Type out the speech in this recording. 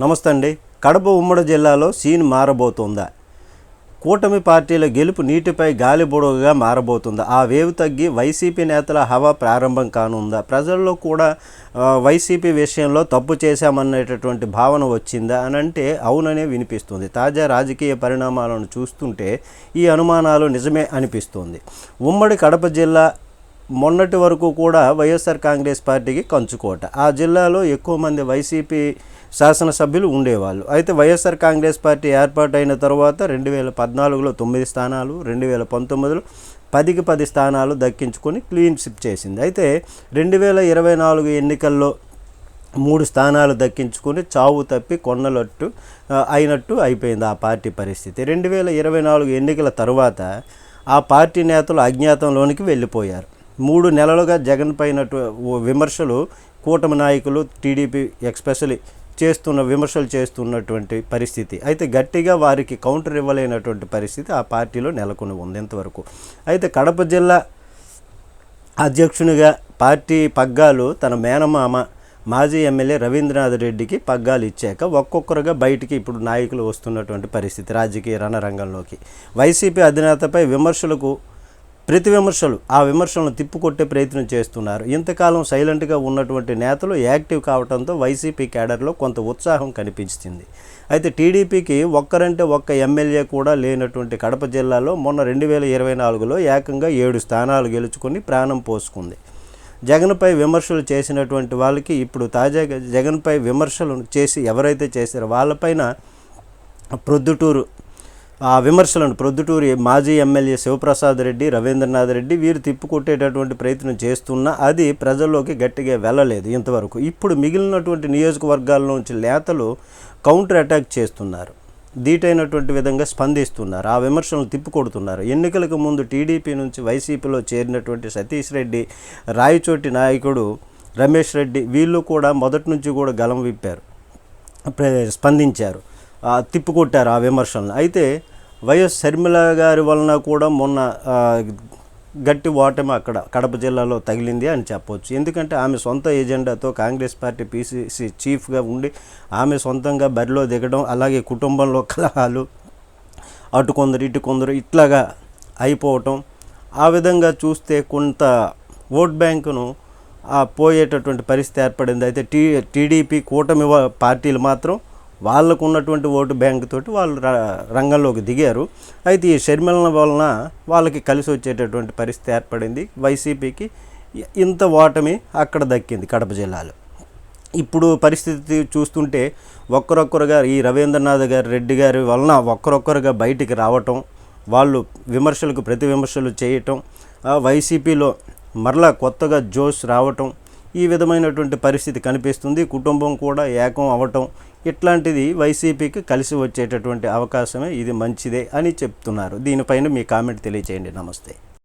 నమస్తే అండి కడప ఉమ్మడి జిల్లాలో సీన్ మారబోతుందా? కూటమి పార్టీల గెలుపు నీటిపై గాలిబుడగగా మారబోతుందా? ఆ వేవ్ తగ్గి వైసీపీ నేతల హవా ప్రారంభం కానుందా? ప్రజల్లో కూడా వైసీపీ విషయంలో తప్పు చేశామనేటటువంటి భావన వచ్చిందా? అని అంటే అవుననే వినిపిస్తుంది. తాజా రాజకీయ పరిణామాలను చూస్తుంటే ఈ అనుమానాలు నిజమే అనిపిస్తుంది. ఉమ్మడి కడప జిల్లా మొన్నటి వరకు కూడా వైఎస్ఆర్ కాంగ్రెస్ పార్టీకి కంచుకోట. ఆ జిల్లాలో ఎక్కువ మంది వైసీపీ శాసనసభ్యులు ఉండేవాళ్ళు. అయితే వైఎస్ఆర్ కాంగ్రెస్ పార్టీ ఏర్పాటైన తర్వాత రెండు వేల పద్నాలుగులో తొమ్మిది స్థానాలు రెండు వేల పంతొమ్మిదిలో పదికి పది స్థానాలు దక్కించుకొని క్లీన్ షిప్ చేసింది. అయితే రెండు వేల ఇరవై నాలుగు ఎన్నికల్లో మూడు స్థానాలు దక్కించుకుని చావు తప్పి కొన్నలట్టు అయినట్టు అయిపోయింది ఆ పార్టీ పరిస్థితి. రెండు వేల ఇరవై నాలుగు ఎన్నికల తర్వాత ఆ పార్టీ నేతలు అజ్ఞాతంలోనికి వెళ్ళిపోయారు. మూడు నెలలుగా జగన్ పైన విమర్శలు కూటమి నాయకులు టీడీపీ ఎక్స్పెషలీ చేస్తున్న విమర్శలు చేస్తున్నటువంటి పరిస్థితి. అయితే గట్టిగా వారికి కౌంటర్ ఇవ్వలేనటువంటి పరిస్థితి ఆ పార్టీలో నెలకొని ఉంది ఇంతవరకు. అయితే కడప జిల్లా అధ్యక్షునిగా పార్టీ పగ్గాలు తన మేనమామ మాజీ ఎమ్మెల్యే రవీంద్రనాథ్ రెడ్డికి పగ్గాలు ఇచ్చాక ఒక్కొక్కరుగా బయటికి ఇప్పుడు నాయకులు వస్తున్నటువంటి పరిస్థితి రాజకీయ రణరంగంలోకి. వైసీపీ అధినేతపై విమర్శలకు ప్రతి విమర్శలు ఆ విమర్శలను తిప్పుకొట్టే ప్రయత్నం చేస్తున్నారు. ఇంతకాలం సైలెంట్గా ఉన్నటువంటి నేతలు యాక్టివ్ కావడంతో వైసీపీ క్యాడర్లో కొంత ఉత్సాహం కనిపించింది. అయితే టీడీపీకి ఒక్కరంటే ఒక్క ఎమ్మెల్యే కూడా లేనటువంటి కడప జిల్లాలో మొన్న రెండు వేల ఇరవై నాలుగులో ఏకంగా ఏడు స్థానాలు గెలుచుకొని ప్రాణం పోసుకుంది. జగన్పై విమర్శలు చేసినటువంటి వాళ్ళకి ఇప్పుడు తాజాగా జగన్పై విమర్శలు చేసి ఎవరైతే చేశారో వాళ్ళపైన ప్రొద్దుటూరు ఆ విమర్శలను ప్రొద్దుటూరి మాజీ ఎమ్మెల్యే శివప్రసాద్ రెడ్డి రవీంద్రనాథ్ రెడ్డి వీరు తిప్పుకొట్టేటటువంటి ప్రయత్నం చేస్తున్నా అది ప్రజల్లోకి గట్టిగా వెళ్ళలేదు ఇంతవరకు. ఇప్పుడు మిగిలినటువంటి నియోజకవర్గాల నుంచి నేతలు కౌంటర్ అటాక్ చేస్తున్నారు. దీటైనటువంటి విధంగా స్పందిస్తున్నారు. ఆ విమర్శలను తిప్పికొడుతున్నారు. ఎన్నికలకు ముందు టీడీపీ నుంచి వైసీపీలో చేరినటువంటి సతీష్ రెడ్డి రాయచోటి నాయకుడు రమేష్ రెడ్డి వీళ్ళు కూడా మొదటి నుంచి కూడా గలం విప్పారు ప్ర- స్పందించారు. తిప్పికొట్టారు ఆ విమర్శలను. అయితే వైఎస్ షర్మిల గారి వలన కూడా మొన్న గట్టి ఓటమి అక్కడ కడప జిల్లాలో తగిలింది అని చెప్పొచ్చు. ఎందుకంటే ఆమె సొంత ఎజెండాతో కాంగ్రెస్ పార్టీ పీసీసీ చీఫ్గా ఉండి ఆమె సొంతంగా బరిలో దిగడం అలాగే కుటుంబంలో కలహాలు అటు కొందరు ఇటు కొందరు ఇట్లాగా అయిపోవటం ఆ విధంగా చూస్తే కొంత ఓట్ బ్యాంకును పోయేటటువంటి పరిస్థితి ఏర్పడింది. అయితే టీ టీడీపీ కూటమి పార్టీలు మాత్రం వాళ్ళకు ఉన్నటువంటి ఓటు బ్యాంక్ తోటి వాళ్ళు రంగంలోకి దిగారు. అయితే ఈ షర్మిలన వలన వాళ్ళకి కలిసి వచ్చేటటువంటి పరిస్థితి ఏర్పడింది. వైసీపీకి ఇంత ఓటమి అక్కడ దక్కింది కడప జిల్లాలో. ఇప్పుడు పరిస్థితి చూస్తుంటే ఒక్కరొక్కరుగా ఈ రవీంద్రనాథ్ గారి రెడ్డి గారి వలన ఒక్కరొక్కరుగా బయటికి రావటం వాళ్ళు విమర్శలకు ప్రతి విమర్శలు చేయటం ఆ వైసీపీలో మరలా కొత్తగా జోష్ రావటం ఈ విధమైనటువంటి పరిస్థితి కనిపిస్తుంది. కుటుంబం కూడా ఏకం అవ్వటం ఇట్లాంటిది వైసీపీకి కలిసి వచ్చేటటువంటి అవకాశమే ఇది మంచిదే అని చెప్తున్నారు. దీనిపైన మీ కామెంట్ తెలియచేయండి. నమస్తే.